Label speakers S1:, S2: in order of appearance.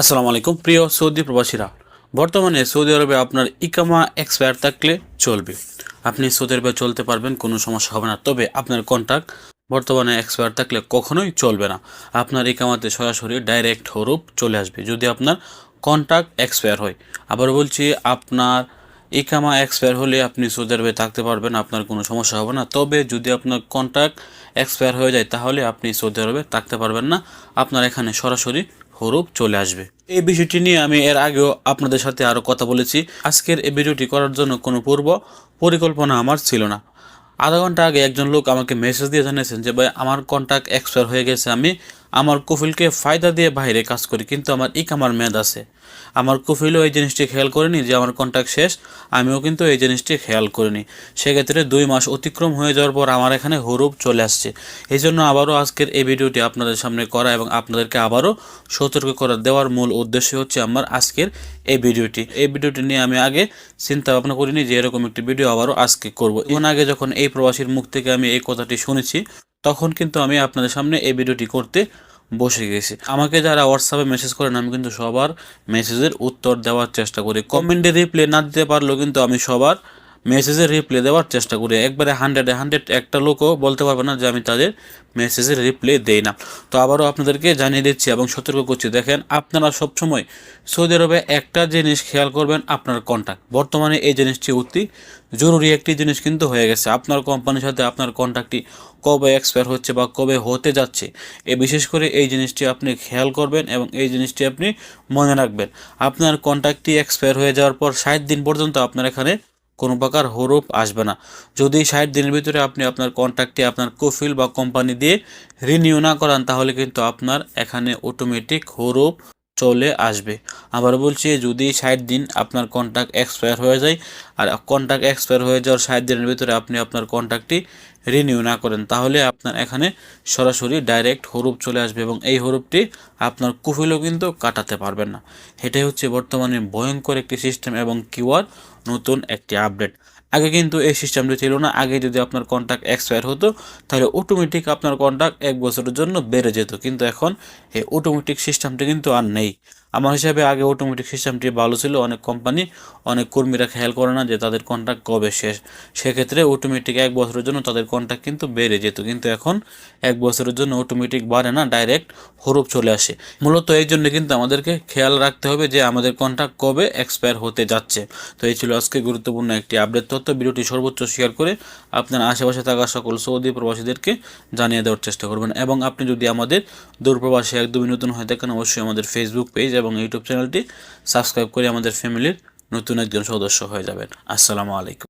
S1: আসসালামু আলাইকুম, প্রিয় সৌদি প্রবাসীরা। বর্তমানে সৌদি আরবে আপনার ইকামা এক্সপায়ার থাকলে চলবে। আপনি সৌদি আরবে চলতে পারবেন, কোনো সমস্যা হবে না। তবে আপনার কন্ট্যাক্ট বর্তমানে এক্সপায়ার থাকলে কখনোই চলবে না। আপনার ইকামাতে সরাসরি ডাইরেক্ট হরুপ চলে আসবে, যদি আপনার কন্ট্যাক্ট এক্সপায়ার হয়। আবার বলছি, আপনার ইকামা এক্সপায়ার হলে আপনি সৌদি আরবে থাকতে পারবেন, আপনার কোনো সমস্যা হবে না। তবে যদি আপনার কন্ট্যাক্ট এক্সপায়ার হয়ে যায়, তাহলে আপনি সৌদি আরবে থাকতে পারবেন না। আপনার এখানে সরাসরি হরুপ চলে আসবে। এই বিষয়টি নিয়ে আমি এর আগেও আপনাদের সাথে আরও কথা বলেছি। আজকের এই ভিডিওটি করার জন্য কোনো পূর্ব পরিকল্পনা আমার ছিল না। আধা ঘণ্টা আগে একজন লোক আমাকে মেসেজ দিয়ে জানিয়েছেন যে, ভাই, আমার কন্ট্যাক্ট এক্সপায়ার হয়ে গেছে। আমি আমার কফিলকে ফায়দা দিয়ে বাইরে কাজ করি, কিন্তু আমার ইকামার মেয়াদ আছে। আমার কফিলও এই জিনিসটি খেয়াল করেনি যে আমার কন্ট্যাক্ট শেষ, আমিও কিন্তু এই জিনিসটি খেয়াল করিনি। সেক্ষেত্রে দুই মাস অতিক্রম হয়ে যাওয়ার পর আমার এখানে হরুপ চলে আসছে। এই জন্য আবারও আজকের এই ভিডিওটি আপনাদের সামনে করা এবং আপনাদেরকে আবারও সতর্ক করা দেওয়ার মূল উদ্দেশ্য হচ্ছে আমার আজকের এই ভিডিওটি। এই ভিডিওটি নিয়ে আমি আগে চিন্তা ভাবনা করিনি যে এরকম একটি ভিডিও আবারও আজকে করব। এবং আগে যখন এই প্রবাসীর মুখ থেকে আমি এই কথাটি শুনেছি, তখন কিন্তু আমি আপনাদের সামনে এই ভিডিওটি করতে বসে গেছে। আমাকে যারা হোয়াটসঅ্যাপে মেসেজ করেন, আমি কিন্তু সবার মেসেজের উত্তর দেওয়ার চেষ্টা করি। কমেন্টে রিপ্লাই না দিতে পারলেও কিন্তু আমি সবার মেসেজের রিপ্লে দেওয়ার চেষ্টা করি। একবারে হান্ড্রেডে হান্ড্রেড একটা লোকও বলতে পারবে না যে আমি তাদের মেসেজের রিপ্লে দেই না। তো আবারও আপনাদেরকে জানিয়ে দিচ্ছি এবং সতর্ক করছি। দেখেন, আপনারা সবসময় সৌদি আরবে একটা জিনিস খেয়াল করবেন, আপনার কন্ট্যাক্ট বর্তমানে এই জিনিসটি অতি জরুরি একটি জিনিস কিন্তু হয়ে গেছে। আপনার কোম্পানির সাথে আপনার কন্ট্যাক্টটি কবে এক্সপায়ার হচ্ছে বা কবে হতে যাচ্ছে, এ বিশেষ করে এই জিনিসটি আপনি খেয়াল করবেন এবং এই জিনিসটি আপনি মনে রাখবেন। আপনার কন্ট্যাক্টটি এক্সপায়ার হয়ে যাওয়ার পর ষাট দিন পর্যন্ত আপনার এখানে কোনো প্রকার হরুপ আসবে না। যদি ষাট দিনের ভিতরে আপনি আপনার কন্ট্রাক্টটি আপনার কোফিল বা কোম্পানি দিয়ে রিনিউ না করান, তাহলে কিন্তু আপনার এখানে অটোমেটিক হরুপ চলে আসবে। আবার বলছি, যদি ষাট দিন আপনার কন্ট্যাক্ট এক্সপায়ার হয়ে যায়, আর কন্ট্যাক্ট এক্সপায়ার হয়ে যাওয়ার ষাট দিনের ভিতরে আপনি আপনার কন্ট্যাক্টটি রিনিউ না করেন, তাহলে আপনার এখানে সরাসরি ডাইরেক্ট হরুপ চলে আসবে এবং এই হরুপটি আপনার কুফিলও কিন্তু কাটাতে পারবেন না। এটাই হচ্ছে বর্তমানে ভয়ঙ্কর একটি সিস্টেম এবং কিউআর নতুন একটি আপডেট আগে কিন্তু এই সিস্টেমটি ছিল না। আগে যদি আপনার কন্ট্যাক্ট এক্সপায়ার হতো, তাহলে অটোমেটিক আপনার কন্ট্যাক্ট এক বছরের জন্য বেড়ে যেত। কিন্তু এখন এই অটোমেটিক সিস্টেমটি কিন্তু আর নেই। আমার হিসাবে আগে অটোমেটিক সিস্টেমটি ভালো ছিল। অনেক কোম্পানি অনেক কর্মীরা খেয়াল করে না যে তাদের কন্ট্যাক্ট কবে শেষ। সেক্ষেত্রে অটোমেটিক এক বছরের জন্য তাদের কন্ট্রাক্ট কিন্তু বেড়ে যেত। কিন্তু এখন এক বছরের জন্য অটোমেটিক বাড়ে না ডাইরেক্ট হরুপ চলে আসে। মূলত এই জন্য কিন্তু আমাদেরকে খেয়াল রাখতে হবে যে আমাদের কন্ট্যাক্ট কবে এক্সপায়ার হতে যাচ্ছে। তো এই ছিল আজকে গুরুত্বপূর্ণ একটি আপডেট তথ্য ভিডিওটি সর্বোচ্চ শেয়ার করে আপনার আশেপাশে থাকা সকল সৌদি প্রবাসীদেরকে জানিয়ে দেওয়ার চেষ্টা করবেন। এবং আপনি যদি আমাদের দূরপ্রবাসী একদমই নতুন হয়ে থাকেন, অবশ্যই আমাদের ফেসবুক পেজ এবং ইউটিউব চ্যানেলটি সাবস্ক্রাইব করে আমাদের ফ্যামিলির নতুন একজন সদস্য হয়ে যাবেন। আসসালামু আলাইকুম।